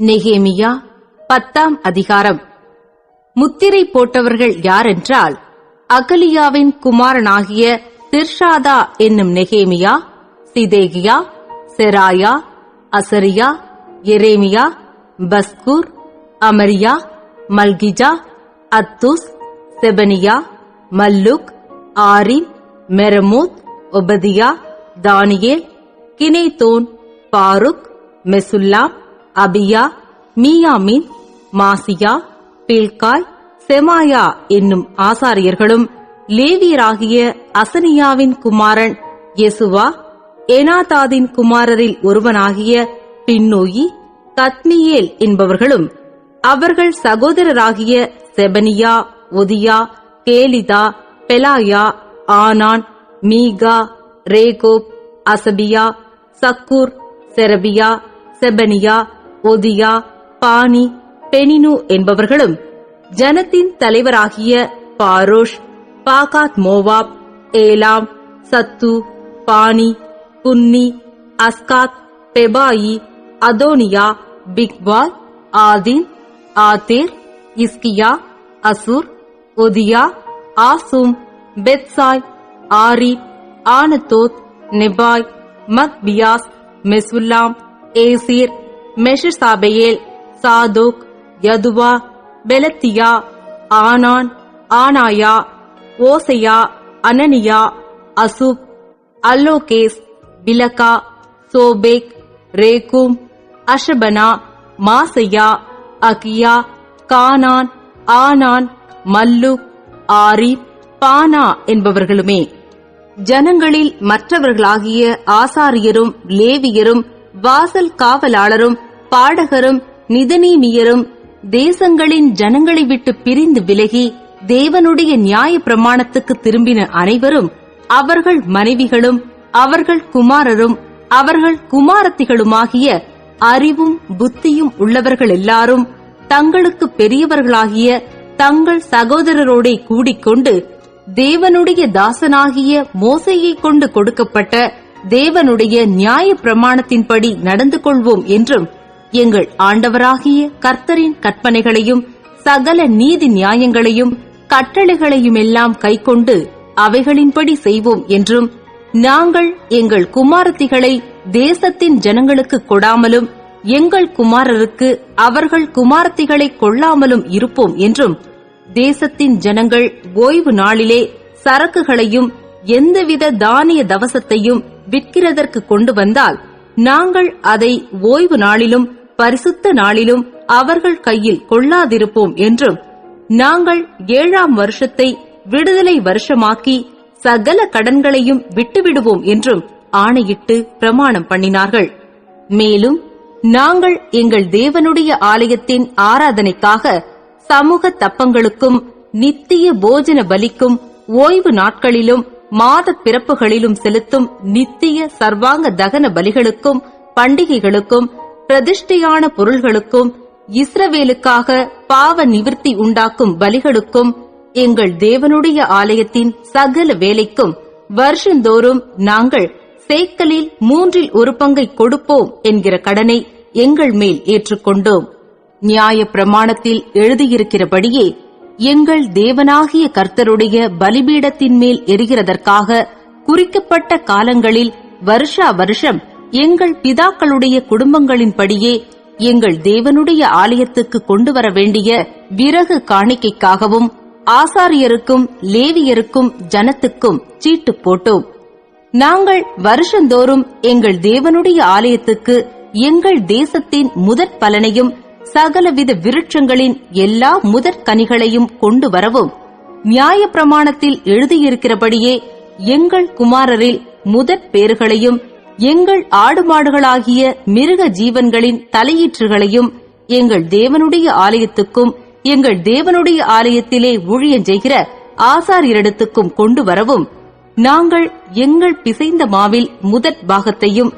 நெகேமியா பத்தாம் அதிகாரம். முத்திரை போட்டவர்கள் யாரென்றால் அகலியாவின் குமாரனாகிய திர்ஷாதா என்னும் நெகேமியா Zedekiah Seraiah Azariah Jeremiah Pashhur Amariah Malchijah Hattush Shebaniah Malluch Harim Meremoth Obadiah தானியேல் கினேதோன் பாருக் மெசுல்லாம் அபியா மீயாமின் மாசியா பில்காய் செமாயா என்னும் ஆசாரியர்களும் லேவியராகிய அசனியாவின் குமாரன் யெசுவா எனாதாதின் குமாரரில் ஒருவனாகிய பின்னோயி கத்மியேல் என்பவர்களும் அவர்கள் சகோதரராகிய செபனியா ஒதியா கேலிதா பெலாயா ஆனான் மீகா ரேகோப் அசபியா சக்கூர் செரபியா செபனியா ஒதியா பானி பெனினு என்பவர்களும் ஜனத்தின் தலைவராகிய பாரோஷ் பாகாத் மோவாப் ஏலாம் சத்து பானி புன்னி அஸ்காத் பெபாயி அதோனியா பிக்வால் ஆதின் ஆதேர் இஸ்கியா அசூர் ஒதியா ஆசும் பெத்சாய் ஆரி ஆனதோத் நெபாய் மக்பியாஸ் மெசுல்லாம் ஏசீர் மெஷசாபெயேல் சாதுக் யதுவா பெலத்தியா ஆனான் ஆனாயா ஓசையா அனனியா அசுப் அல்லோகேஸ் பிலகா சோபேக் ரேகும் அஷபனா மாசையா அகியா கானான் ஆனான் மல்லுக் ஆரி பானா என்பவர்களுமே. ஜனங்களில் மற்றவர்களாகிய ஆசாரியரும் லேவியரும் வாசல் காவலாளரும் பாடகரும் நிதனீமியரும் தேசங்களின் ஜனங்களை விட்டு பிரிந்து விலகி தேவனுடைய நியாய பிரமாணத்துக்கு திரும்பின அனைவரும் அவர்கள் மனைவிகளும் அவர்கள் குமாரரும் அவர்கள் குமாரத்திகளுமாகிய அறிவும் புத்தியும் உள்ளவர்கள் எல்லாரும் தங்களுக்கு பெரியவர்களாகிய தங்கள் சகோதரரோடே கூடிக்கொண்டு தேவனுடைய தாசனாகிய மோசையை கொண்டு கொடுக்கப்பட்ட தேவனுடைய நியாய பிரமாணத்தின்படி நடந்து கொள்வோம் என்றும் எங்கள் ஆண்டவராகிய கர்த்தரின் கற்பனைகளையும் சகல நீதி நியாயங்களையும் கட்டளைகளையுமெல்லாம் கைக்கொண்டு அவைகளின்படி செய்வோம் என்றும் நாங்கள் எங்கள் குமாரத்திகளை தேசத்தின் ஜனங்களுக்கு கொடாமலும் எங்கள் குமாரருக்கு அவர்கள் குமாரத்திகளை கொள்ளாமலும் இருப்போம் என்றும் தேசத்தின் ஜனங்கள் ஓய்வு நாளிலே சரக்குகளையும் எந்தவித தானிய தவசத்தையும் விற்கிறதற்கு கொண்டு வந்தால் நாங்கள் அதை ஓய்வு நாளிலும் பரிசுத்த நாளிலும் அவர்கள் கையில் கொள்ளாதிருப்போம் என்றும் நாங்கள் ஏழாம் வருஷத்தை விடுதலை வருஷமாக்கி சகல கடன்களையும் விட்டுவிடுவோம் என்றும் ஆணையிட்டு பிரமாணம் பண்ணினார்கள். மேலும் நாங்கள் எங்கள் தேவனுடைய ஆலயத்தின் ஆராதனைக்காக சமூக தப்பங்களுக்கும் நித்திய போஜன பலிக்கும் ஓய்வு நாட்களிலும் மாத பிறப்புகளிலும் செலுத்தும் நித்திய சர்வாங்க தகன பலிகளுக்கும் பண்டிகைகளுக்கும் பிரதிஷ்டையான பொருள்களுக்கும் இஸ்ரவேலுக்காக பாவ நிவர்த்தி உண்டாக்கும் பலிகளுக்கும் எங்கள் தேவனுடைய ஆலயத்தின் சகல வேலைக்கும் வருஷந்தோறும் நாங்கள் சேக்கலில் மூன்றில் ஒரு பங்கை கொடுப்போம் என்கிற கடனை எங்கள் மேல் ஏற்றுக்கொண்டோம். நியாய பிரமாணத்தில் எழுதியிருக்கிறபடியே எங்கள் தேவனாகிய கர்த்தருடைய பலிபீடத்தின் மேல் எரிகிறதற்காக குறிக்கப்பட்ட காலங்களில் வருஷா வருஷம் எங்கள் பிதாக்களுடைய குடும்பங்களின்படியே எங்கள் தேவனுடைய ஆலயத்துக்கு கொண்டு வர வேண்டிய விறகு காணிக்கைக்காகவும் ஆசாரியருக்கும் லேவியருக்கும் ஜனத்துக்கும் சீட்டு போட்டோம். நாங்கள் வருஷந்தோறும் எங்கள் தேவனுடைய ஆலயத்துக்கு எங்கள் தேசத்தின் முதற் பலனையும் சகலவித விருட்சங்களின் எல்லா முதற் கனிகளையும் கொண்டு வரவும். நியாய பிரமாணத்தில் எழுதியிருக்கிறபடியே எங்கள் குமாரரில் முதற் பேறுகளையும் எங்கள் ஆடு மாடுகளாகிய மிருக ஜீவன்களின் தலையீற்றுகளையும் எங்கள் தேவனுடைய ஆலயத்துக்கும் எங்கள் தேவனுடைய ஆலயத்திலே ஊழியம் செய்கிற ஆசாரியரிடத்துக்கும் கொண்டு வரவும் நாங்கள் எங்கள் பிசைந்த மாவில் முதற் பாகத்தையும்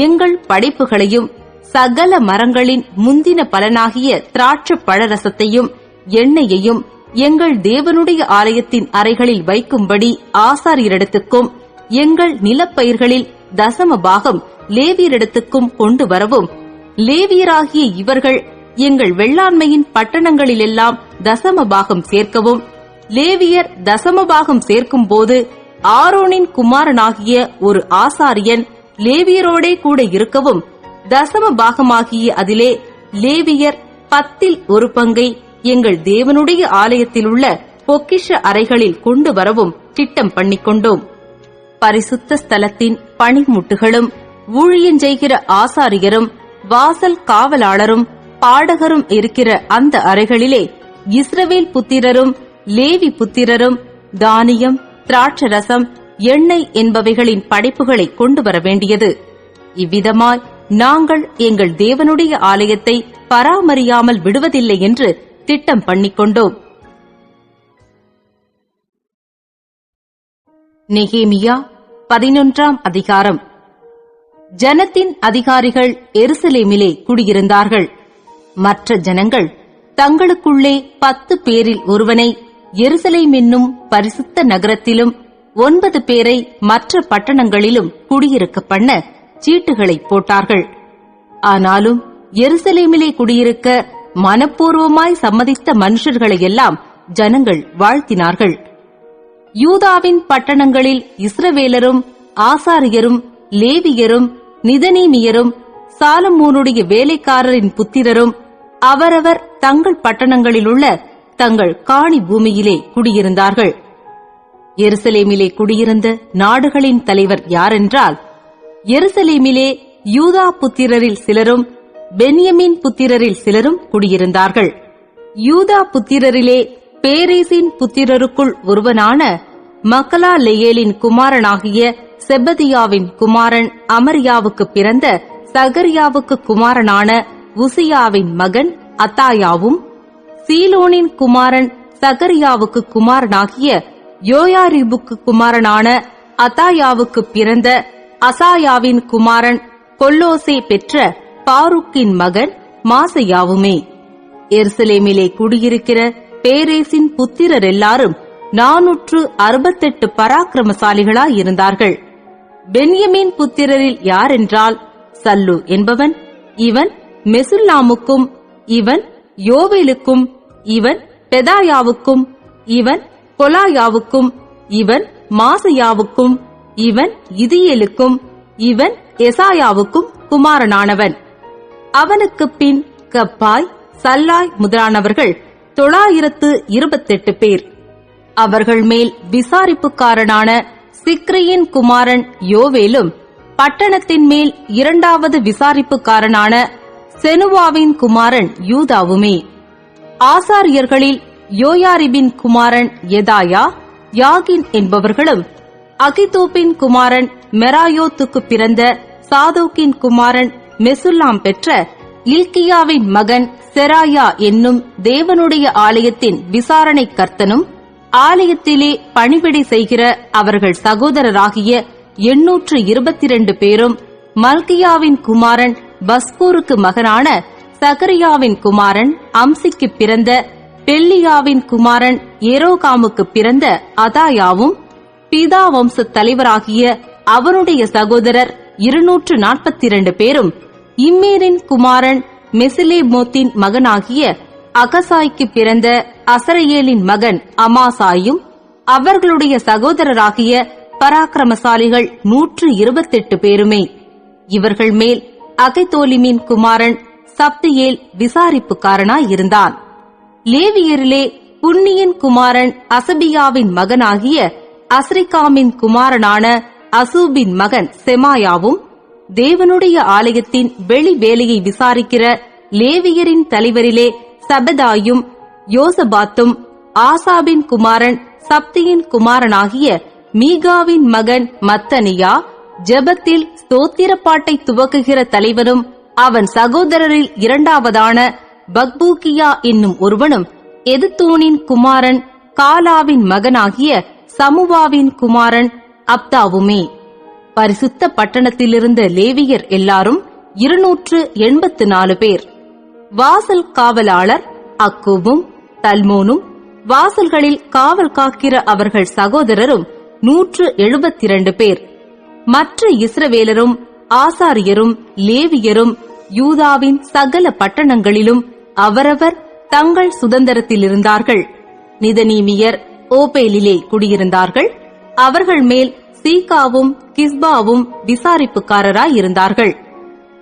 எங்கள் படைப்புகளையும் சகல மரங்களின் முந்தின பலனாகிய திராட்சை பழரசத்தையும் எண்ணெயையும் எங்கள் தேவனுடைய ஆலயத்தின் அறைகளில் வைக்கும்படி ஆசாரியரிடத்துக்கும் எங்கள் நிலப்பயிர்களில் தசம பாகம் லேவியரிடத்துக்கும் கொண்டு வரவும் லேவியராகிய இவர்கள் எங்கள் வெள்ளாண்மையின் பட்டணங்களிலெல்லாம் தசம பாகம் சேர்க்கவும் லேவியர் தசம பாகம் சேர்க்கும் போது ஆரோனின் குமாரனாகிய ஒரு ஆசாரியன் லேவியரோடே கூட இருக்கவும் தசம பாகமாகிய அதிலே லேவியர் பத்தில் ஒரு பங்கை எங்கள் தேவனுடைய ஆலயத்தில் உள்ள பொக்கிஷ அறைகளில் கொண்டு வரவும் திட்டம் பண்ணிக்கொண்டோம். பரிசுத்த ஸ்தலத்தின் பணிமுட்டுகளும் ஊழியஞ்செய்கிற ஆசாரியரும் வாசல் காவலாளரும் பாடகரும் இருக்கிற அந்த அறைகளிலே இஸ்ரவேல் புத்திரரும் லேவி புத்திரரும் தானியம் திராட்சரசம் எண்ணெய் என்பவைகளின் படைப்புகளை கொண்டு வர வேண்டியது. இவ்விதமாய் நாங்கள் எங்கள் தேவனுடைய ஆலயத்தை பராமரியாமல் விடுவதில்லை என்று திட்டம் பண்ணிக்கொண்டோம் நெகேமியா பதினொன்றாம் அதிகாரம். ஜனத்தின் அதிகாரிகள் எருசலேமிலே குடியிருந்தார்கள். மற்ற ஜனங்கள் தங்களுக்குள்ளே பத்து பேரில் ஒருவனை எருசலேம் என்னும் பரிசுத்த நகரத்திலும் ஒன்பது பேரை மற்ற பட்டணங்களிலும் குடியிருக்க பண்ண சீட்டுகளை போட்டார்கள். ஆனாலும் எருசலேமிலே குடியிருக்க மனப்பூர்வமாய் சம்மதித்த மனுஷர்களையெல்லாம் ஜனங்கள் வாழ்த்தினார்கள். யூதாவின் பட்டணங்களில் இஸ்ரவேலரும் ஆசாரியரும் லேவியரும் நிதனீமியரும் சாலமோனுடைய வேலைக்காரரின் புத்திரரும் அவரவர் தங்கள் பட்டணங்களிலுள்ள தங்கள் காணி பூமியிலே குடியிருந்தார்கள். எருசலேமிலே குடியிருந்த நாடுகளின் தலைவர் யாரென்றால் எருசலேமிலே யூதா புத்திரரில் சிலரும் பென்யமின் புத்திரரில் சிலரும் குடியிருந்தார்கள். யூதா புத்திரரிலே பேரேசின் புத்திரருக்குள் ஒருவனான மக்கலா லேயேலின் குமாரனாகிய செபதியாவின் குமாரன் அமரியாவுக்கு பிறந்த சகரியாவுக்கு குமாரனான உசியாவின் மகன் அத்தாயாவும் சீலோனின் குமாரன் சகரியாவுக்கு குமாரனாகிய யோயாரிபுக்கு குமாரனான அத்தாயாவுக்கு பிறந்த அசாயாவின் குமாரன் கொல்லோசே பெற்ற பாருக்கின் மகன் மாசையாவுமே. எருசலேமிலே குடியிருக்கிற பேரேசின் புத்திரர் எல்லாரும் நானூற்று அறுபத்தெட்டு பராக்கிரமசாலிகளாயிருந்தார்கள் பென்யமீன் புத்திரரில் யாரென்றால் சல்லு என்பவன் இவன் மெசுல்லாமுக்கும் இவன் யோவேலுக்கும் இவன் பெதாயாவுக்கும் இவன் கொலாயாவுக்கும் இவன் மாசையாவுக்கும் இவன் இதியலுக்கும் இவன் எசாயாவுக்கும் குமாரனானவன். அவனுக்குப் பின் கப்பாய் சல்லாய் முதலானவர்கள் தொள்ளாயிரத்து இருபத்தெட்டு பேர். அவர்கள் மேல் விசாரிப்புக்காரனான சிக்ரியின் குமாரன் யோவேலும் பட்டணத்தின் மேல் இரண்டாவது விசாரிப்புக்காரனான செனுவாவின் குமாரன் யூதாவுமே. ஆசாரியர்களில் யோயாரிபின் குமாரன் எதாயா யாகின் என்பவர்களும் அகிதூப்பின் குமாரன் மெராயோத்துக்கு பிறந்த சாதோக்கின் குமாரன் மெசுல்லாம் பெற்ற இல்கியாவின் மகன் செராயா என்னும் தேவனுடைய ஆலயத்தின் விசாரணை கர்த்தனும் ஆலயத்திலே பணிவிடை செய்கிற அவர்கள் சகோதரராகிய எண்ணூற்று இருபத்தி ரெண்டு பேரும் மல்கியாவின் குமாரன் பஸ்கூருக்கு மகனான சகரியாவின் குமாரன் அம்சிக்கு பிறந்த பெல்லியாவின் குமாரன் ஏரோகாமுக்கு பிறந்த அதாயாவும் பிதா வம்ச தலைவராகிய அவனுடைய சகோதரர் இருநூற்று நாற்பத்தி இரண்டு பேரும் இம்மேரின் குமாரன் மெசிலேமோத்தின் மகனாகிய அகசாய்க்கு பிறந்த அசரையேலின் மகன் அமாசாயும் அவர்களுடைய சகோதரராகிய பராக்கிரமசாலிகள் நூற்று இருபத்தெட்டு பேருமே. இவர்கள் மேல் அகைத்தோலிமின் குமாரன் சப்தியேல் விசாரிப்புக்காரனாயிருந்தான் லேவியரிலே புன்னியின் குமாரன் அசபியாவின் மகனாகிய அஸ்ரிகாமின் குமாரனான அசூபின் மகன் செமாயாவும் தேவனுடைய ஆலயத்தின் வெளி வேலையை விசாரிக்கிற லேவியரின் தலைவரிலே சபதாயும் யோசபாத்தும் ஆசாபின் குமாரன் சப்தியின் குமாரனாகிய மீகாவின் மகன் மத்தனியா ஜெபத்தில் ஸ்தோத்திரப்பாட்டை துவக்குகிற தலைவனும் அவன் சகோதரரில் இரண்டாவதான பக்பூக்கியா என்னும் ஒருவனும் எதுத்தூனின் குமாரன் காலாவின் மகனாகிய சமுவாவின் குமாரன் அப்தாவுமே. பரிசுத்த பட்டணத்திலிருந்த லேவியர் எல்லாரும் இருநூற்று எண்பத்து நாலு பேர். வாசல் காவலாளர் அக்குவும் தல்மோனும் வாசல்களில் காவல் காக்கிற அவர்கள் சகோதரரும் நூற்று எழுபத்தி இரண்டு பேர். மற்ற இஸ்ரவேலரும் ஆசாரியரும் லேவியரும் யூதாவின் சகல பட்டணங்களிலும் அவரவர் தங்கள் சுதந்திரத்தில் இருந்தார்கள் நிதனீமியர் ஓபேலிலே குடியிருந்தார்கள். அவர்கள் மேல் சீகாவும் கிஸ்பாவும் விசாரிப்புக்காரராய் இருந்தார்கள்.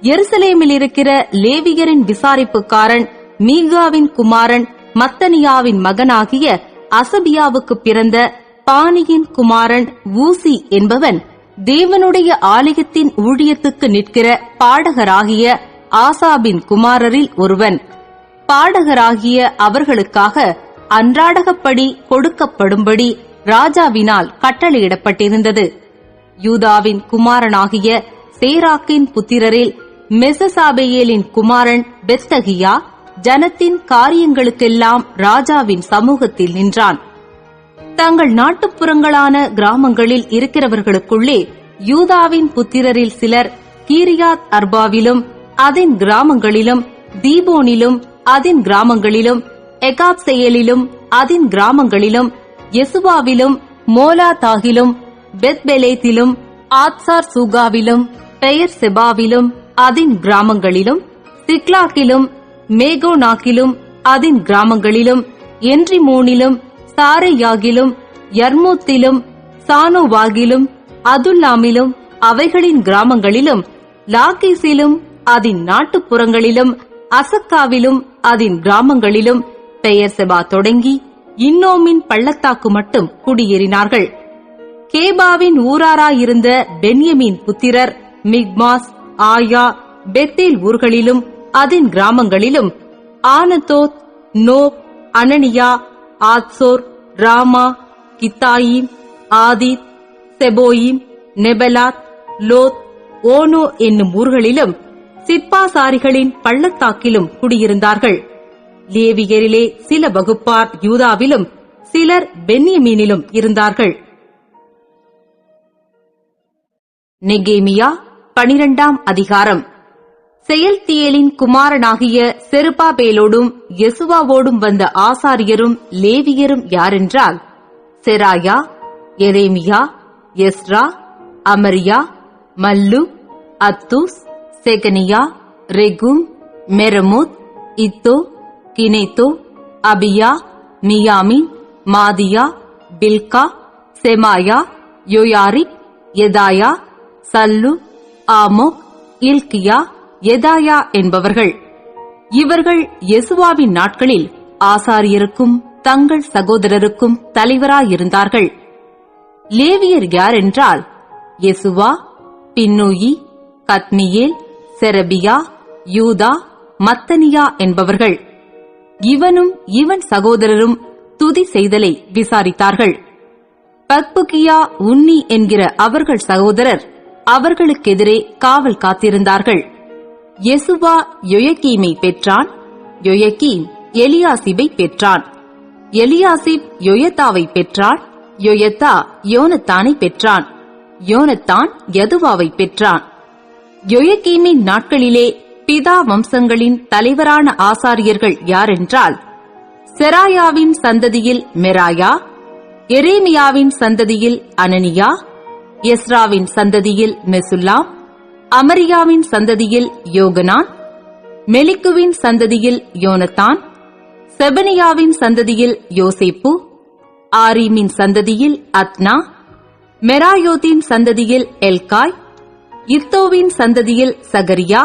எருசலேமில் இருக்கிற லேவியரின் விசாரிப்புக்காரன் மீகாவின் குமாரன் மத்தனியாவின் மகனாகிய அசபியாவுக்கு பிறந்த பானியின் குமாரன் ஊசி என்பவன் தேவனுடைய ஆலயத்தின் ஊழியத்துக்கு நிற்கிற பாடகராகிய ஆசாபின் குமாரரில் ஒருவன். பாடகராகிய அவர்களுக்காக அன்றாடகப்படி கொடுக்கப்படும்படி ராஜாவினால் கட்டளையிடப்பட்டிருந்தது. யூதாவின் குமாரனாகிய சேராக்கின் புத்திரரில் மெசசாபேயேலின் குமாரன் பெஸ்தகியா ஜனத்தின் காரியங்களுக்கெல்லாம் ராஜாவின் சமூகத்தில் நின்றான். தங்கள் நாட்டுப்புறங்களான கிராமங்களில் இருக்கிறவர்களுக்குள்ளே யூதாவின் புத்திரரில் சிலர் கீரியாத் அர்பாவிலும் அதன் கிராமங்களிலும் தீபோனிலும் அதன் கிராமங்களிலும் எகாப்செயலிலும் அதன் கிராமங்களிலும் யெசுவாவிலும் மோலாதாகிலும் பெத்பெலேத்திலும் ஆத்சார் சூகாவிலும் பெயர் செபாவிலும் அதன் கிராமங்களிலும் சிக்லாக்கிலும் மேகோனாக்கிலும் அதன் கிராமங்களிலும் என்றிமோனிலும் சாரையாகிலும் யர்மூத்திலும் சானோவாகிலும் அதுல்லாமிலும் அவைகளின் கிராமங்களிலும் லாகீசிலும் அதன் நாட்டுப்புறங்களிலும் அசக்காவிலும் அதன் கிராமங்களிலும் பெயர் செபா தொடங்கி இன்னோமின் பள்ளத்தாக்கு மட்டும் குடியேறினார்கள். கேபாவின் ஊராராயிருந்த பென்யமின் புத்திரர் மிக்மாஸ் ஆயா பெத்தேல் ஊர்களிலும் அதன் கிராமங்களிலும் Anathoth Nob Ananiah Hazor Ramah Gittaim Hadid Zeboim Neballat Lod Ono என்னும் ஊர்களிலும் சிப்பாசாரிகளின் பள்ளத்தாக்கிலும் குடியிருந்தார்கள். லேவியரிலே சில வகுப்பார் யூதாவிலும் சிலர் பென்யமீனிலும் இருந்தார்கள். நெகேமியா பனிரெண்டாம் அதிகாரம். செயல்தியலின் குமாரனாகிய செருபாபேலோடும் யெசுவாவோடும் வந்த ஆசாரியரும் லேவியரும் யாரென்றால் செராயா எரேமியா எஸ்ரா அமரியா மல்லு அத்தூஸ் செகனியா ரெகும் மெரமுத் இத்தோ கினேத்தோ அபியா மியாமின் மாதியா பில்கா செமாயா யோயாரிப் எதாயா சல்லு ஆமோக் இல்கியா எதாயா என்பவர்கள். இவர்கள் யெசுவாவின் நாட்களில் ஆசாரியருக்கும் தங்கள் சகோதரருக்கும் தலைவராயிருந்தார்கள். லேவியர் யார் என்றால் யெசுவா பின்னூயி கத்மியேல் செரபியா யூதா மத்தனியா என்பவர்கள். இவனும் இவன் சகோதரரும் துதி செய்தலை விசாரித்தார்கள். பக்புகியா உன்னி என்கிற அவர்கள் சகோதரர் அவர்களுக்கெதிரே காவல் காத்திருந்தார்கள். எசுவா யொயக்கீமை பெற்றான் யொயக்கீம் எலியாசிபை பெற்றான். எலியாசிப் யொயத்தாவை பெற்றான் யொயத்தா யோனத்தானை பெற்றான். யோனத்தான் யதுவாவை பெற்றான். யொயக்கீமின் நாட்களிலே பிதா வம்சங்களின் தலைவரான ஆசாரியர்கள் யாரென்றால் செராயாவின் சந்ததியில் மெராயா எரேமியாவின் சந்ததியில் அனனியா எஸ்ராவின் சந்ததியில் மெசுல்லாம் அமரியாவின் சந்ததியில் யோகனான் மெலிக்குவின் சந்ததியில் யோனத்தான் செபனியாவின் சந்ததியில் யோசேப்பு ஆரீமின் சந்ததியில் அத்னா மெராயோத்தின் சந்ததியில் எல்காய் இத்தோவின் சந்ததியில் சகரியா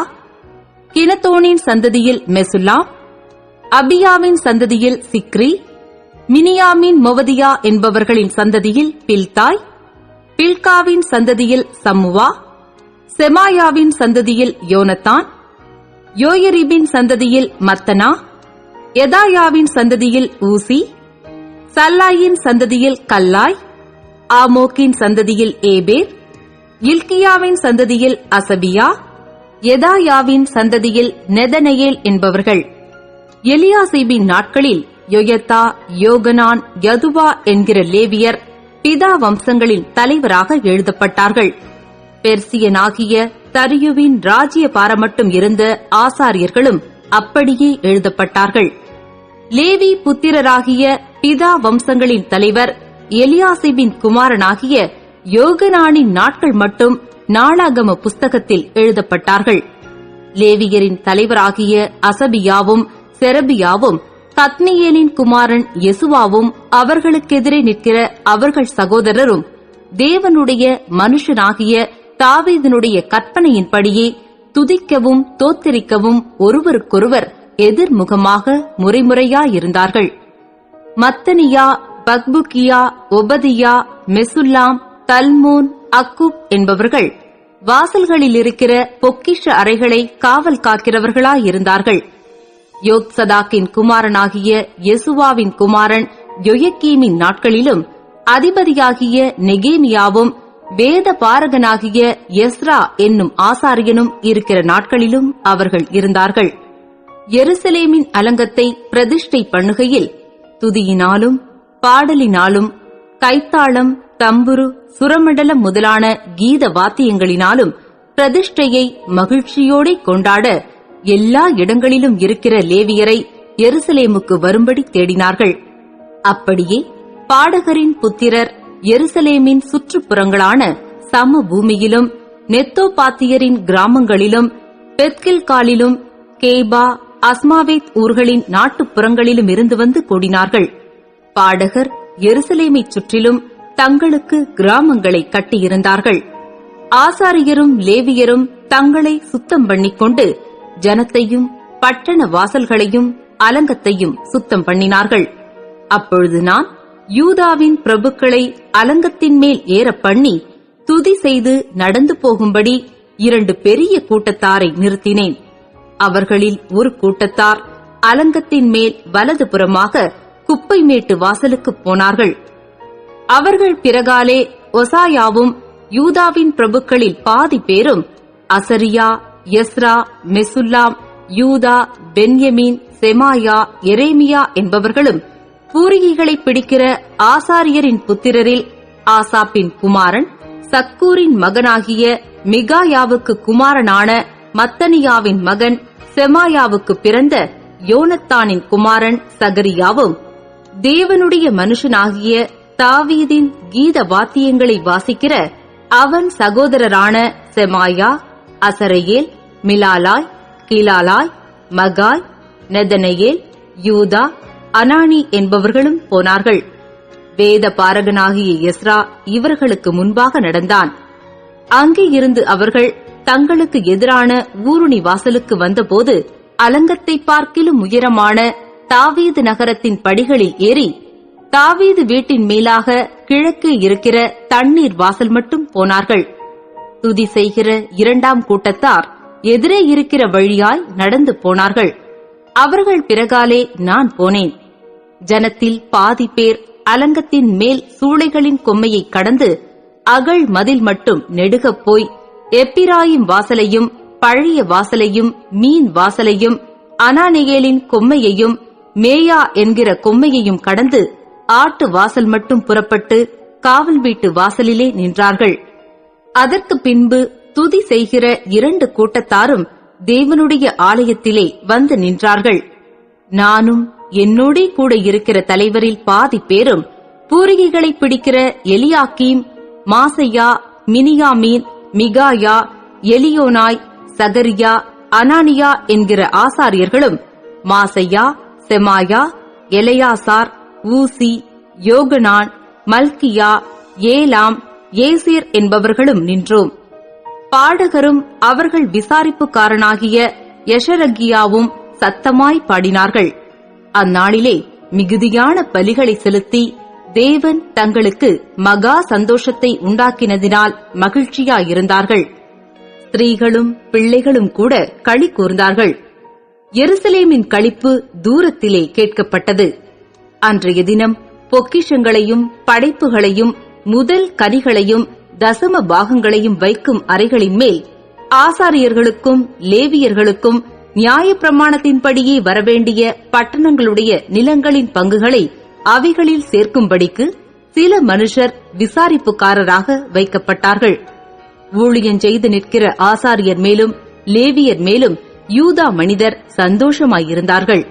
கினத்தோனின் சந்ததியில் மெசுல்லா அபியாவின் சந்ததியில் சிக்ரி மினியாமின் மொவதியா என்பவர்களின் சந்ததியில் பில்தாய் பில்காவின் சந்ததியில் சம்முவா செமாயாவின் சந்ததியில் யோனத்தான் யோயரிபின் சந்ததியில் மத்தனா எதாயாவின் சந்ததியில் ஊசி சல்லாயின் சந்ததியில் கல்லாய் ஆமோக்கின் சந்ததியில் ஏபேர் இல்கியாவின் சந்ததியில் அசபியா எதாயாவின் சந்ததியில் நெதனெயேல் என்பவர்கள். எலியாசிபின் நாட்களில் யொயத்தா யோகனான் யதுவா என்கிற லேவியர் பிதா வம்சங்களின் தலைவராக எழுதப்பட்டார்கள். பெர்சியனாகிய தரியுவின் ராஜ்ய பாரமட்டும் இருந்த ஆசாரியர்களும் அப்படியே எழுதப்பட்டார்கள். லேவி புத்திரராகிய பிதா வம்சங்களின் தலைவர் எலியாசிபின் குமாரனாகிய யோகனானின் நாட்கள் மட்டும் நாளாகம புஸ்தகத்தில் எழுதப்பட்டார்கள். லேவியரின் தலைவராகிய அசபியாவும் செரபியாவும் கத்னியேலின் குமாரன் யெசுவாவும் அவர்களுக்கெதிரே நிற்கிற அவர்கள் சகோதரரும் தேவனுடைய மனுஷனாகிய தாவீதனுடைய கற்பனையின்படியே துதிக்கவும் தோத்தரிக்கவும் ஒருவருக்கொருவர் எதிர்முகமாக முறைமுறையாயிருந்தார்கள். மத்தனியா பக்புக்கியா ஒபதியா மெசுல்லாம் தல்மோன் அக்கூப் என்பவர்கள். வாசல்களில் இருக்கிற பொக்கிஷ அறைகளை காவல் காக்கிறவர்களாயிருந்தார்கள். யோத்சதாக்கின் குமாரனாகிய யெசுவாவின் குமாரன் யொயக்கீமின் நாட்களிலும் அதிபதியாகிய நெகேமியாவும் வேத பாரகனாகிய எஸ்ரா என்னும் ஆசாரியனும் இருக்கிற நாட்களிலும் அவர்கள் இருந்தார்கள். எருசலேமின் அலங்கத்தை பிரதிஷ்டை பண்ணுகையில் துதியினாலும் பாடலினாலும் கைத்தாளம் தம்புரு சுரமண்டல முதலான கீத வாத்தியங்களினாலும் பிரதிஷ்டையை மகிழ்ச்சியோடே கொண்டாட எல்லா இடங்களிலும் இருக்கிற லேவியரை எருசலேமுக்கு வரும்படி தேடினார்கள். அப்படியே பாடகரின் புத்திரர் எருசலேமின் சுற்றுப்புறங்களான சம பூமியிலும் நெத்தோபாத்தியரின் கிராமங்களிலும் பெத்கில்காலிலும் கேபா அஸ்மாவேத் ஊர்களின் நாட்டுப்புறங்களிலும் இருந்து வந்து கூடினார்கள். பாடகர் எருசலேமைச் சுற்றிலும் தங்களுக்கு கிராமங்களை கட்டியிருந்தார்கள். ஆசாரியரும் லேவியரும் தங்களை சுத்தம் பண்ணிக்கொண்டு ஜனத்தையும் பட்டண வாசல்களையும் அலங்கத்தையும் சுத்தம் பண்ணினார்கள். அப்பொழுது நான் யூதாவின் பிரபுக்களை அலங்கத்தின் மேல் ஏற பண்ணி துதி செய்து நடந்து போகும்படி இரண்டு பெரிய கூட்டத்தாரை நிறுத்தினேன். அவர்களில் ஒரு கூட்டத்தார் அலங்கத்தின் மேல் வலது புறமாக குப்பை மேட்டு வாசலுக்கு போனார்கள். அவர்கள் பிறகாலே ஒசாயாவும் யூதாவின் பிரபுக்களில் பாதி பேரும் அசரியா எஸ்ரா மெசுல்லாம் யூதா பென்யமீன் செமாயா எரேமியா என்பவர்களும் பூரிகைகளை பிடிக்கிற ஆசாரியரின் புத்திரரில் ஆசாப்பின் குமாரன் சக்கூரின் மகனாகிய மிகாயாவுக்கு குமாரனான மத்தனியாவின் மகன் செமாயாவுக்கு பிறந்த யோனத்தானின் குமாரன் சகரியாவும் தேவனுடைய மனுஷனாகிய தாவீதின் கீத வாத்தியங்களை வாசிக்கிற அவன் சகோதரரான செமாயா அசரையேல் மிலாலாய் கிலாலாய் மகாய் நெதனையேல் யூதா அனானி என்பவர்களும் போனார்கள். வேத பாரகனாகிய எஸ்ரா இவர்களுக்கு முன்பாக நடந்தான். அங்கே இருந்து அவர்கள் தங்களுக்கு எதிரான ஊருணி வாசலுக்கு வந்தபோது அலங்கத்தை பார்க்கிலும் உயரமான தாவீது நகரத்தின் படிகளில் ஏறி தாவீது வீட்டின் மேலாக கிழக்கே இருக்கிற தண்ணீர் வாசல் மட்டும் போனார்கள். துதி செய்கிற இரண்டாம் கூட்டத்தார் எதிரே இருக்கிற வழியாய் நடந்து போனார்கள். அவர்கள் பிறகாலே நான் போனேன். ஜனத்தில் பாதி பேர் அலங்கத்தின் மேல் சூளைகளின் கொம்மையை கடந்து அகழ் மதில் மட்டும் நெடுகப் போய் எப்பிராயும் வாசலையும் பழைய வாசலையும் மீன் வாசலையும் அனானேயலின் கொம்மையையும் மேயா என்கிற கொம்மையையும் கடந்து ஆட்டு வாசல் மட்டும் புறப்பட்டு காவல் வீட்டு வாசலிலே நின்றார்கள். அதற்கு பின்பு துதி செய்கிற இரண்டு கூட்டத்தாரும் தேவனுடைய ஆலயத்திலே வந்து நின்றார்கள். நானும் என்னோடே கூட இருக்கிற தலைவரில் பாதி பேரும் பூரிகைகளை பிடிக்கிற எலியாக்கீம் மாசையா மினியாமீன் மிகாயா எலியோனாய் சகரியா அனானியா என்கிற ஆசாரியர்களும் மாசையா செமாயா எலையாசார் ஊசி யோகனான் மல்கியா ஏலாம் ஏசிர் என்பவர்களும் நின்றோம். பாடகரும் அவர்கள் விசாரிப்புக்காரனாகிய யஷரகியாவும் சத்தமாய் பாடினார்கள். அந்நாளிலே மிகுதியான பலிகளை செலுத்தி தேவன் தங்களுக்கு மகா சந்தோஷத்தை உண்டாக்கினதினால் மகிழ்ச்சியாயிருந்தார்கள். ஸ்திரீகளும் பிள்ளைகளும் கூட களி கூர்ந்தார்கள். எருசலேமின் களிப்பு தூரத்திலே கேட்கப்பட்டது. அன்றைய தினம் பொக்கிஷங்களையும் படைப்புகளையும் முதல் கனிகளையும் தசம பாகங்களையும் வைக்கும் அறைகளின் மேல் ஆசாரியர்களுக்கும் லேவியர்களுக்கும் நியாயப்பிரமாணத்தின்படியே வரவேண்டிய பட்டணங்களுடைய நிலங்களின் பங்குகளை அவைகளில் சேர்க்கும்படிக்கு சில மனுஷர் விசாரிப்புக்காரராக வைக்கப்பட்டார்கள். ஊழியம் செய்து நிற்கிற ஆசாரியர் மேலும் லேவியர் மேலும் யூதா மனிதர் சந்தோஷமாயிருந்தார்கள்.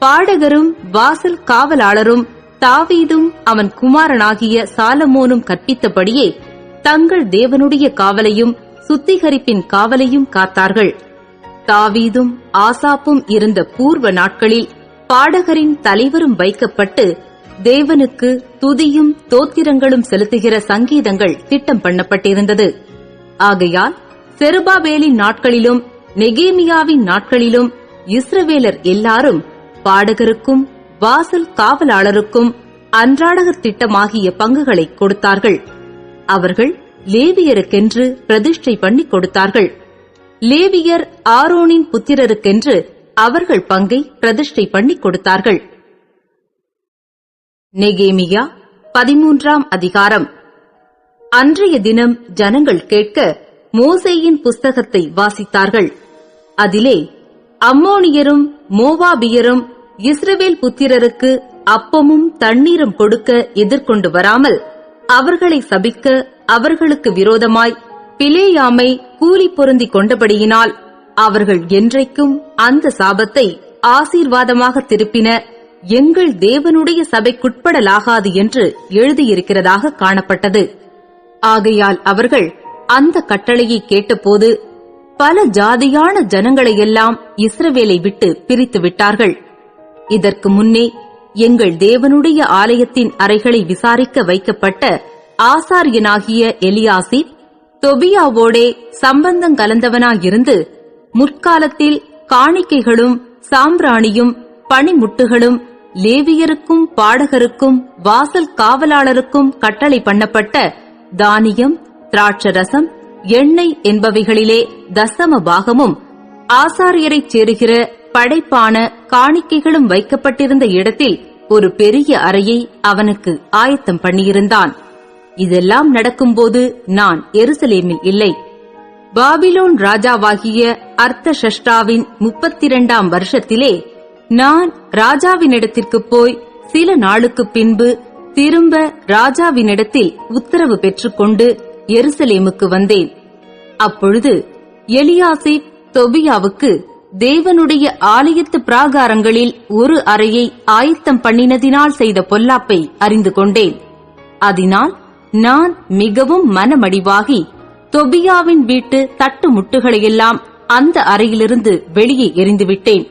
பாடகரும் வாசல் காவலாளரும் தாவீதும் அவன் குமாரனாகிய சாலமோனும் கற்பித்தபடியே தங்கள் தேவனுடைய காவலையும் சுத்திகரிப்பின் காவலையும் காத்தார்கள். தாவீதும் ஆசாப்பும் இருந்த பூர்வ நாட்களில் பாடகரின் தலைவரும் வைக்கப்பட்டு தேவனுக்கு துதியும் தோத்திரங்களும் செலுத்துகிற சங்கீதங்கள் திட்டம் பண்ணப்பட்டிருந்தது. ஆகையால் செருபாபேலின் நாட்களிலும் நெகேமியாவின் நாட்களிலும் இஸ்ரவேலர் எல்லாரும் பாடகருக்கும் வாசல் காவலாளருக்கும் அன்றாடகர் திட்டமாகிய பங்குகளை கொடுத்தார்கள். அவர்கள் லேவியருக்கென்று பிரதிஷ்டை பண்ணி கொடுத்தார்கள். லேவியர் ஆரோனின் புத்திரருக்கென்று அவர்கள் பங்கை பிரதிஷ்டை பண்ணி கொடுத்தார்கள். நெகேமியா பதிமூன்றாம் அதிகாரம். அன்றைய தினம் ஜனங்கள் கேட்க மோசேயின் புஸ்தகத்தை வாசித்தார்கள். அதிலே அம்மோனியரும் மோவாபியரும் இஸ்ரவேல் புத்திரருக்கு அப்பமும் தண்ணீரும் கொடுக்க எதிர்கொண்டு வராமல் அவர்களை சபிக்க அவர்களுக்கு விரோதமாய் பிலேயாமை கூலி பொருந்தி கொண்டபடியினால் அவர்கள் என்றைக்கும் அந்த சாபத்தை ஆசீர்வாதமாக திருப்பின எங்கள் தேவனுடைய சபைக்குட்படலாகாது என்று எழுதியிருக்கிறதாக காணப்பட்டது. ஆகையால் அவர்கள் அந்த கட்டளையை கேட்டபோது பல ஜாதியான ஜனங்களையெல்லாம் இஸ்ரவேலை விட்டு பிரித்து விட்டார்கள். இதற்கு முன்னே எங்கள் தேவனுடைய ஆலயத்தின் அறைகளை விசாரிக்க வைக்கப்பட்ட ஆசாரியனாகிய எலியாசி தொபியாவோடே சம்பந்தம் கலந்தவனாயிருந்து முற்காலத்தில் காணிக்கைகளும் சாம்பிராணியும் பனிமுட்டுகளும் லேவியருக்கும் பாடகருக்கும் வாசல் காவலாளருக்கும் கட்டளை பண்ணப்பட்ட தானியம் திராட்சரசம் எண்ணெய் என்பவைகளிலே தசம பாகமும் ஆசாரியரைச் சேருகிற படைப்பான காணிக்கைகளும் வைக்கப்பட்டிருந்த இடத்தில் ஒரு பெரிய அறையை அவனுக்கு ஆயத்தம் பண்ணியிருந்தான். இதெல்லாம் நடக்கும்போது நான் எருசலேமில் இல்லை. பாபிலோன் ராஜாவாகிய அர்த்தஷஷ்டாவின் முப்பத்திரண்டாம் வருஷத்திலே நான் ராஜாவினிடத்திற்கு போய் சில நாளுக்கு பின்பு திரும்ப ராஜாவினிடத்தில் உத்தரவு பெற்றுக்கொண்டு எருசலேமுக்கு வந்தேன். அப்பொழுது எலியாசை தொபியாவுக்கு தேவனுடைய ஆலயத்து பிராகாரங்களில் ஒரு அறையை ஆயத்தம் பண்ணினதினால் செய்த பொல்லாப்பை அறிந்து கொண்டேன். அதனால் நான் மிகவும் மனமடிவாகி தொபியாவின் வீட்டு தட்டு முட்டுகளையெல்லாம் அந்த அறையிலிருந்து வெளியே எறிந்துவிட்டேன்.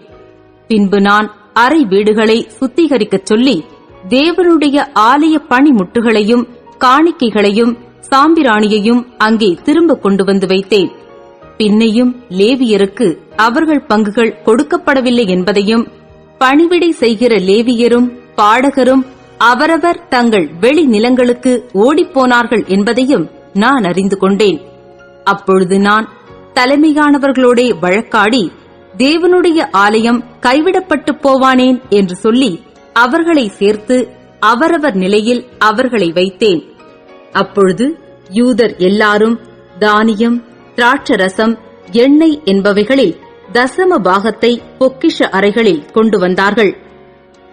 பின்பு நான் அறை வீடுகளை சுத்திகரிக்கச் சொல்லி தேவனுடைய ஆலய பணிமுட்டுகளையும் காணிக்கைகளையும் சாம்பிராணியையும் அங்கே திரும்ப கொண்டு வந்து வைத்தேன். பின்னையும் லேவியருக்கு அவர்கள் பங்குகள் கொடுக்கப்படவில்லை என்பதையும் பணிவிடை செய்கிற லேவியரும் பாடகரும் அவரவர் தங்கள் வெளி நிலங்களுக்கு ஓடிப்போனார்கள் என்பதையும் நான் அறிந்து கொண்டேன். அப்பொழுது நான் தலைமையானவர்களோடே வழக்காடி தேவனுடைய ஆலயம் கைவிடப்பட்டு போவானேன் என்று சொல்லி அவர்களை சேர்த்து அவரவர் நிலையில் அவர்களை வைத்தேன். அப்பொழுது யூதர் எல்லாரும் தானியம் திராட்சரசம் எண்ணெய் என்பவைகளில் தசம பாகத்தை பொக்கிஷ அறைகளில் கொண்டு வந்தார்கள்.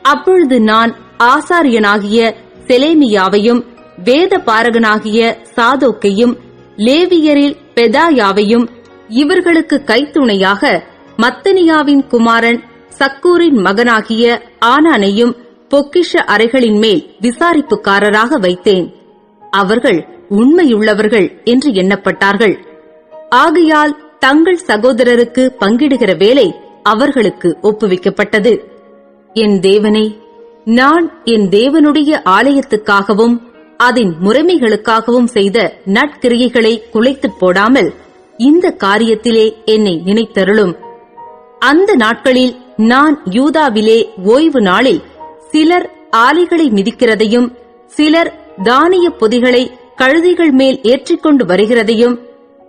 அப்பொழுது நான் ஆசாரியனாகிய செலேமியாவையும் வேத பாரகனாகிய சாதோக்கையும் லேவியரில் பெதாயாவையும் இவர்களுக்கு கைத்துணையாக மத்தனியாவின் குமாரன் சக்கூரின் மகனாகிய ஆனானையும் பொக்கிஷ அறைகளின் மேல் விசாரிப்புக்காரராக வைத்தேன். அவர்கள் உண்மையுள்ளவர்கள் என்று எண்ணப்பட்டார்கள். ஆகையால் தங்கள் சகோதரருக்கு பங்கிடுகிற வேலை அவர்களுக்கு ஒப்புவிக்கப்பட்டது. என் தேவனே நான் என் தேவனுடைய ஆலயத்துக்காகவும் அதன் முறைமைகளுக்காகவும் செய்த நற்கிரியைகளை குலைத்துப் போடாமல் இந்த காரியத்திலே என்னை நினைத்தருளும். அந்த நாட்களில் நான் யூதாவிலே ஓய்வு நாளில் சிலர் ஆலைகளை மிதிக்கிறதையும் சிலர் தானிய பொதிகளை கழுதைகள் மேல் ஏற்றிக்கொண்டு வருகிறதையும்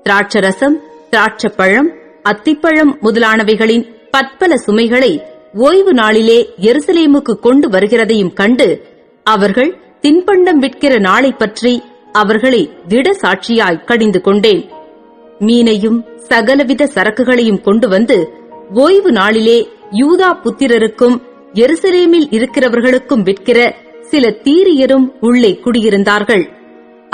திராட்சரசம் திராட்சப்பழம் அத்திப்பழம் முதலானவைகளின் பற்பல சுமைகளை ஓய்வு நாளிலே எருசலேமுக்கு கொண்டு வருகிறதையும் கண்டு அவர்கள் தின்பண்டம் விற்கிற நாளை பற்றி அவர்களை திட சாட்சியாய் கடிந்து கொண்டேன். மீனையும் சகலவித சரக்குகளையும் கொண்டு வந்து ஓய்வு நாளிலே யூதா புத்திரருக்கும் எருசலேமில் இருக்கிறவர்களுக்கும் விற்கிற சில தீரியரும் உள்ளே குடியிருந்தார்கள்.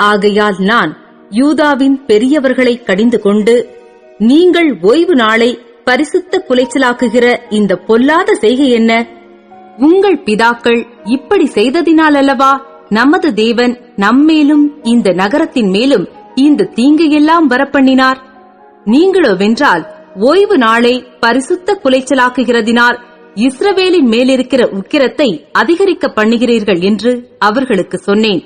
ஆகையால் நான் யூதாவின் பெரியவர்களை கடிந்து கொண்டு நீங்கள் ஓய்வு நாளை பரிசுத்த குலைச்சலாக்குகிற இந்த பொல்லாத செய்கை என்ன? உங்கள் பிதாக்கள் இப்படி செய்ததினால் அல்லவா நமது தேவன் நம்மேலும் இந்த நகரத்தின் மேலும் இந்த தீங்கையெல்லாம் வரப்பண்ணினார்? நீங்களோ வென்றால் ஓய்வு நாளை பரிசுத்த குலைச்சலாக்குகிறதினால் இஸ்ரவேலின் மேலிருக்கிற உக்கிரத்தை அதிகரிக்க பண்ணுகிறீர்கள் என்று அவர்களுக்கு சொன்னேன்.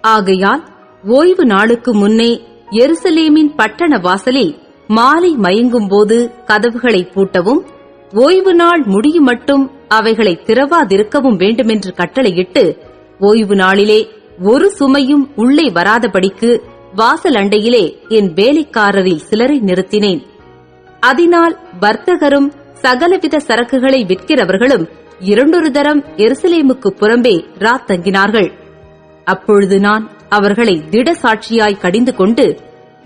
ஆகையால் ஓய்வு நாளுக்கு முன்னே எருசலேமின் பட்டண வாசலில் மாலை மயங்கும் போது கதவுகளை பூட்டவும் ஓய்வு நாள் முடியும் மட்டும் அவைகளை திறவாதிருக்கவும் வேண்டுமென்று கட்டளையிட்டு ஓய்வு நாளிலே ஒரு சுமையும் உள்ளே வராதபடிக்கு வாசல் அண்டையிலே என் வேலைக்காரரில் சிலரை நிறுத்தினேன். அதனால் வர்த்தகரும் சகலவித சரக்குகளை விற்கிறவர்களும் இரண்டொரு தரம் எருசலேமுக்கு புறம்பே ராத்தங்கினார்கள் அப்பொழுது நான் அவர்களை திட சாட்சியாய் கடிந்து கொண்டு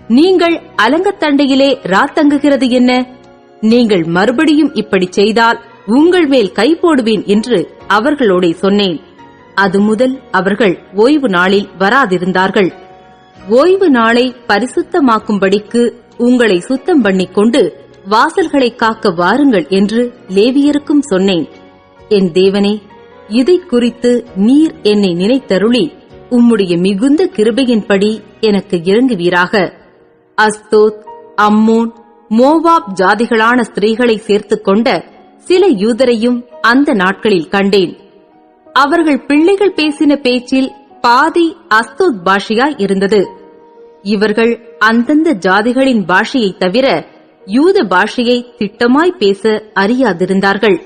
நீங்கள் அலங்கத்தண்டையிலே ராத்தங்குகிறது என்ன? நீங்கள் மறுபடியும் இப்படி செய்தால் உங்கள் மேல் கை போடுவேன் என்று அவர்களோட சொன்னேன். அது முதல் அவர்கள் ஓய்வு நாளில் வராதிருந்தார்கள். ஓய்வு நாளை பரிசுத்தமாக்கும்படிக்கு உங்களை சுத்தம் பண்ணிக் கொண்டு வாசல்களை காக்க வாருங்கள் என்று லேவியருக்கும் சொன்னேன். என் தேவனே இதை குறித்து நீர் என்னை நினைத்தருளி உம்முடைய மிகுந்த கிருபையின்படி எனக்கு இறங்குவீராக. அஸ்தோத் அம்மோன் மோவாப் ஜாதிகளான ஸ்திரீகளை சேர்த்துக் கொண்ட சில யூதரையும் அந்த நாட்களில் கண்டேன். அவர்கள் பிள்ளைகள் பேசின பேச்சில் பாதி அஸ்தோத் பாஷையாய் இருந்தது. இவர்கள் அந்தந்த ஜாதிகளின் பாஷையைத் தவிர யூத பாஷையை திட்டமாய் பேச அறியாதிருந்தார்கள்.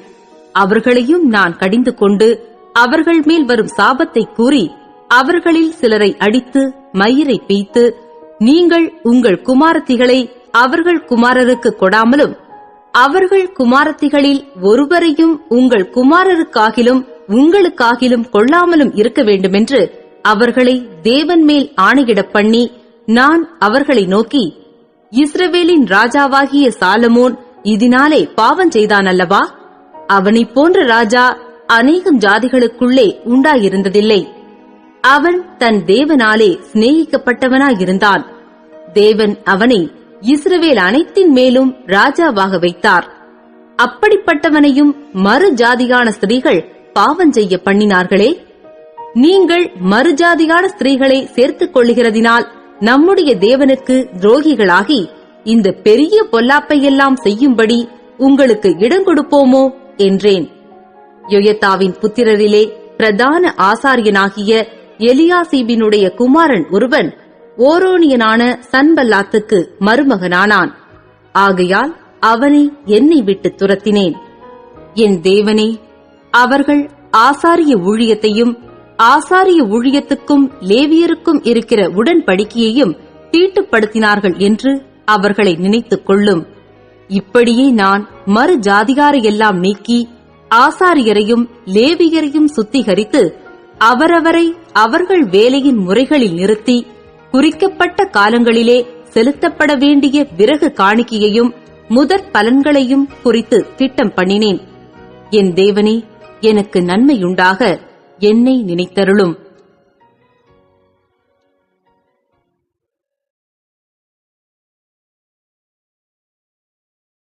அவர்களையும் நான் கடிந்து கொண்டு அவர்கள் மேல் வரும் சாபத்தை கூறி அவர்களில் சிலரை அடித்து மயிரை பெய்த்து நீங்கள் உங்கள் குமாரத்திகளை அவர்கள் குமாரருக்கு கொடாமலும் அவர்கள் குமாரத்திகளில் ஒருவரையும் உங்கள் குமாரருக்காகிலும் உங்களுக்காகிலும் கொள்ளாமலும் இருக்க வேண்டுமென்று அவர்களை தேவன் மேல் ஆணையிடப் பண்ணி நான் அவர்களை நோக்கி இஸ்ரவேலின் ராஜாவாகிய சாலமோன் இதனாலே பாவம் செய்தான் அல்லவா அவனைப் போன்ற ராஜா அநேகம் ஜாதிகளுக்குள்ளே உண்டாயிருந்ததில்லை. அவன் தன் தேவனாலே சிநேகிக்கப்பட்டவனாயிருந்தான். தேவன் அவனை இஸ்ரவேல் அனைத்தின் மேலும் ராஜாவாக வைத்தார். அப்படிப்பட்டவனையும் மறு ஜாதியான ஸ்திரீகள் பாவம் செய்ய பண்ணினார்களே? நீங்கள் மறுஜாதியான ஸ்திரீகளை சேர்த்துக் கொள்ளுகிறதினால் நம்முடைய தேவனுக்கு துரோகிகளாகி இந்த பெரிய பொல்லாப்பையெல்லாம் செய்யும்படி உங்களுக்கு இடம் கொடுப்போமோ என்றேன். யொயத்தாவின் புத்திரரிலே பிரதான ஆசாரியனாகிய எலியாசீபினுடைய குமாரன் ஒருவன் ஓரோனியனான சன்பல்லாத்துக்கு மருமகனானான். ஆகையால் அவனை என்னை விட்டு துரத்தினேன். என் தேவனே அவர்கள் ஆசாரிய ஊழியத்தையும் ஆசாரிய ஊழியத்துக்கும் லேவியருக்கும் இருக்கிற உடன்படிக்கையையும் தீட்டுப்படுத்தினார்கள் என்று அவர்களை நினைத்துக் கொள்ளும். இப்படியே நான் மறு ஜாதிகாரையெல்லாம் நீக்கி ஆசாரியரையும் லேவியரையும் சுத்திகரித்து அவரவரை அவர்கள் வேலையின் முறைகளில் நிறுத்தி குறிக்கப்பட்ட காலங்களிலே செலுத்தப்பட வேண்டிய விறகு காணிக்கையையும் முதற் பலன்களையும் குறித்து திட்டம் பண்ணினேன். என் தேவனே எனக்கு நன்மையுண்டாக. என்னை நினைத்தருளும்.